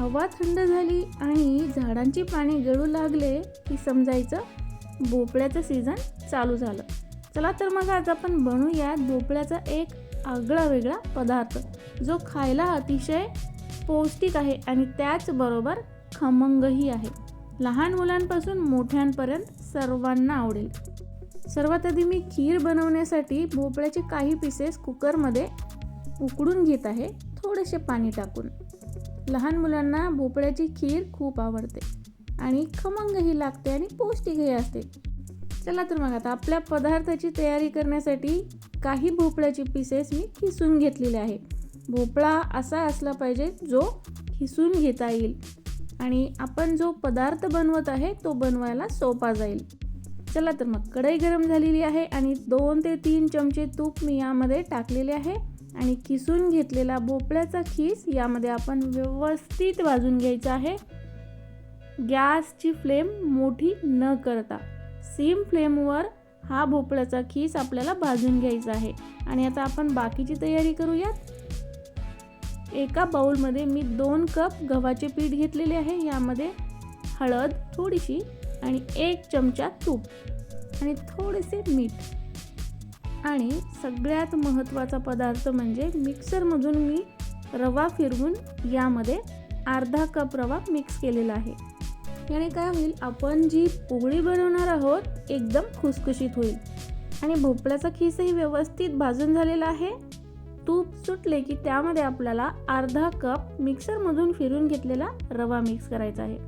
हवा थंड झाली आणि झाडांची पाने गळू लागले की समजायचं भोपळ्याचं सीझन चालू झालं. चला तर मग आज आपण बनवूयात भोपळ्याचा एक आगळा वेगळा पदार्थ जो खायला अतिशय पौष्टिक आहे आणि त्याचबरोबर खमंगही आहे. लहान मुलांपासून मोठ्यांपर्यंत सर्वांना आवडेल. सर्वात आधी मी खीर बनवण्यासाठी भोपळ्याचे काही पीसेस कुकरमध्ये उकडून घेत आहे थोडेसे पाणी टाकून. लहान मुलांना भोपळ्याची खीर खूप आवडते आणि खमंगही लागते आणि पौष्टिकही असते. चला तर मग आता आपल्या पदार्थाची तयारी करण्यासाठी काही भोपळ्याचे पीसेस मी खिसून घेतलेले आहे. भोपळा असा असला पाहिजे जो खिसून घेता येईल आणि आपण जो पदार्थ बनवत आहे तो बनवायला सोपा जाईल. चला तर मग कढई गरम झालेली आहे आणि दोन ते तीन चमचे तूप मी यामध्ये टाकलेले आहे. आणि किसून घेतलेला भोपळ्याचा खीस यामध्ये आपण व्यवस्थित भाजून घ्यायचा आहे. गॅसची फ्लेम मोठी न करता सेम फ्लेमवर हा भोपळ्याचा खीस आपल्याला भाजून घ्यायचा आहे. आणि आता आपण बाकीची तयारी करूयात. एका बाऊलमध्ये मी दोन कप गव्हाचे पीठ घेतलेले आहे. यामध्ये हळद थोडीशी आणि एक चमचा तूप आणि थोडेसे मीठ. आणि सगळ्यात महत्त्वाचा पदार्थ म्हणजे मिक्सरमधून मी रवा फिरवून यामध्ये अर्धा कप रवा मिक्स केलेला आहे. याने काय होईल आपण जी पोळी बनवणार आहोत एकदम खुसखुशीत होईल. आणि भोपळ्याचा खीसही व्यवस्थित भाजून झालेला आहे. तूप सुटले की त्यामध्ये आपल्याला अर्धा कप मिक्सरमधून फिरून घेतलेला रवा मिक्स करायचा आहे.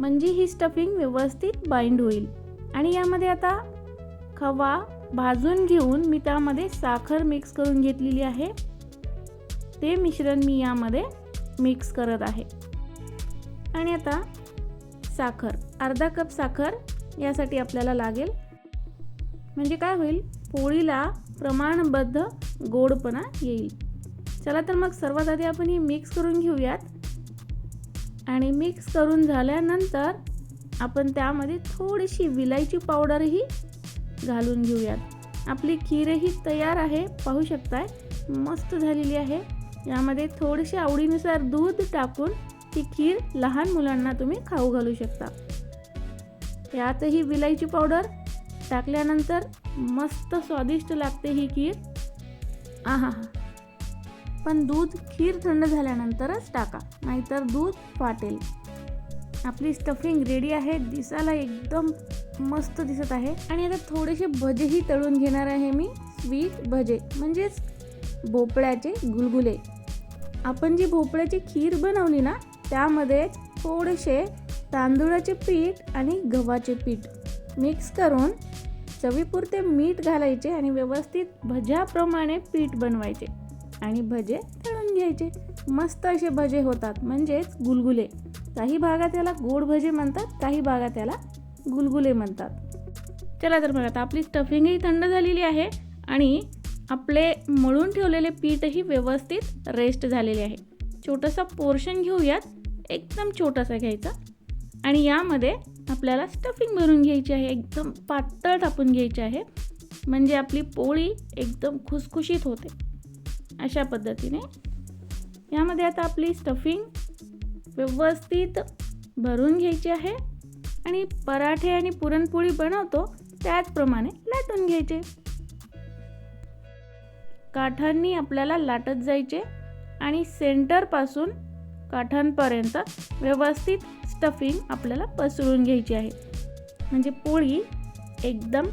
म्हणजे ही स्टफिंग व्यवस्थित बाइंड होईल. आणि यामध्ये आता खवा भाजून घेऊन मी त्यामध्ये साखर मिक्स करून घेतलेली आहे. ते मिश्रण मी यामध्ये मिक्स करत आहे. आणि आता साखर अर्धा कप साखर यासाठी आपल्याला लागेल. म्हणजे काय होईल? पोळीला प्रमाणबद्ध गोडपणा येईल. चला तर मग सर्वात आधी आपण ही मिक्स करून घेऊयात. आणि मिक्स करून झाल्यानंतर आपण त्यामध्ये थोडीशी विलायची पावडरही घालून घेऊयात. आपली खीरही तयार आहे पाहू शकताय. मस्त झालेली आहे. यामध्ये थोडेसे आवडीनुसार दूध टाकून ती खीर लहान मुलांना तुम्ही खाऊ घालू शकता. यातही विलायची पावडर टाकल्यानंतर मस्त स्वादिष्ट लागते ही खीर. आहा. हा पण दूध खीर थंड झाल्यानंतरच टाका नाहीतर दूध फाटेल. आपली स्टफिंग रेडी आहे. दिसायला एकदम मस्त दिसत आहे. आणि आता थोडेसे भजेही तळून घेणार आहे मी. स्वीट भजे म्हणजेच भोपळ्याचे गुलगुले. आपण जी भोपळ्याची खीर बनवली ना त्यामध्ये थोडेसे तांदूळाचे पीठ आणि गव्हाचे पीठ मिक्स करून चवीपुरते मीठ घालायचे आणि व्यवस्थित भज्याप्रमाणे पीठ बनवायचे आणि भजे तळून घ्यायचे. मस्त असे भजे होतात म्हणजेच गुलगुले. काही भागात याला गोड भजे म्हणतात काही भागात याला गुलगुले म्हणतात. चला तर बघा आता आपली स्टफिंगही थंड झालेली आहे आणि आपले मळून ठेवलेले पीठही व्यवस्थित रेस्ट झालेले आहे. छोटासा पोर्शन घेऊयात एकदम छोटासा घ्यायचा. आणि यामध्ये आपल्याला स्टफिंग भरून घ्यायची आहे एकदम पातळ टापून घ्यायची आहे. म्हणजे आपली पोळी एकदम खुसखुशीत होते. अशा पद्धतीने. यामध्ये आता आपली स्टफिंग व्यवस्थित भरून घ्यायची आहे आणि पराठे आणि पुरणपोळी बनवतो त्याचप्रमाणे लाटून घ्यायचे. काठांनी आपल्याला लाटत जायचे आणि सेंटरपासून काठांपर्यंत व्यवस्थित स्टफिंग आपल्याला पसरून घ्यायची आहे. म्हणजे पोळी एकदम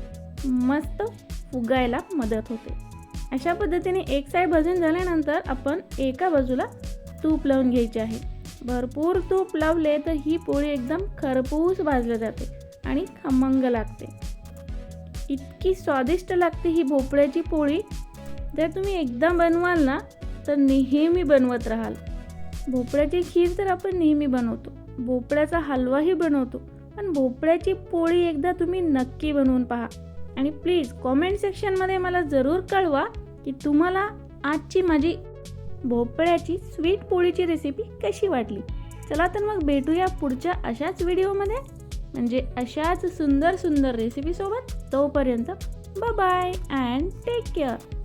मस्त फुगायला मदत होते. अशा पद्धतीने एक साईड भाजून झाल्यानंतर आपण एका बाजूला तूप लावून घ्यायचे आहे. भरपूर तूप लावले तर ही पोळी एकदम खरपूस भाजली जाते आणि खमंग लागते. इतकी स्वादिष्ट लागते ही भोपळ्याची पोळी. जर तुम्ही एकदा बनवाल ना तर नेहमी बनवत राहाल. भोपळ्याची खीर तर आपण नेहमी बनवतो. भोपळ्याचा हलवाही बनवतो. पण भोपळ्याची पोळी एकदा तुम्ही नक्की बनवून पहा. आणि प्लीज कॉमेंट सेक्शनमध्ये मला जरूर कळवा की तुम्हाला आजची माझी भोपळ्याची स्वीट पोळीची रेसिपी कशी वाटली? चला तर मग भेटूया पुढच्या अशाच व्हिडिओमध्ये म्हणजे अशाच सुंदर सुंदर रेसिपीसोबत तोपर्यंत बाय अँड टेक केअर